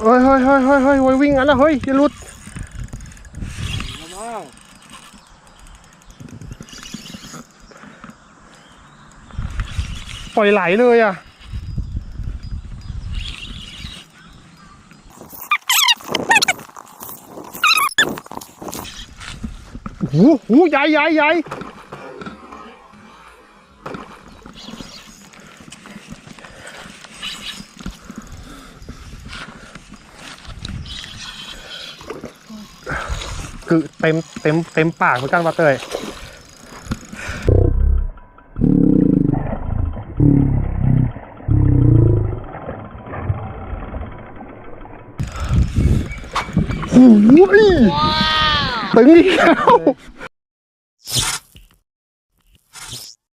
เฮ้ยเฮ้ยเฮ้ยเฮ้ยเฮ้ยวิ่งงั้นนะเฮ้ยอย่าหลุดปล่อยไหลเลยอะหูหูใหญ่ใหญ่ใหญ่ คือเต็มเต็มเต็มปากเหมือนกันว่าเตยหูยตึงอีกแล้ว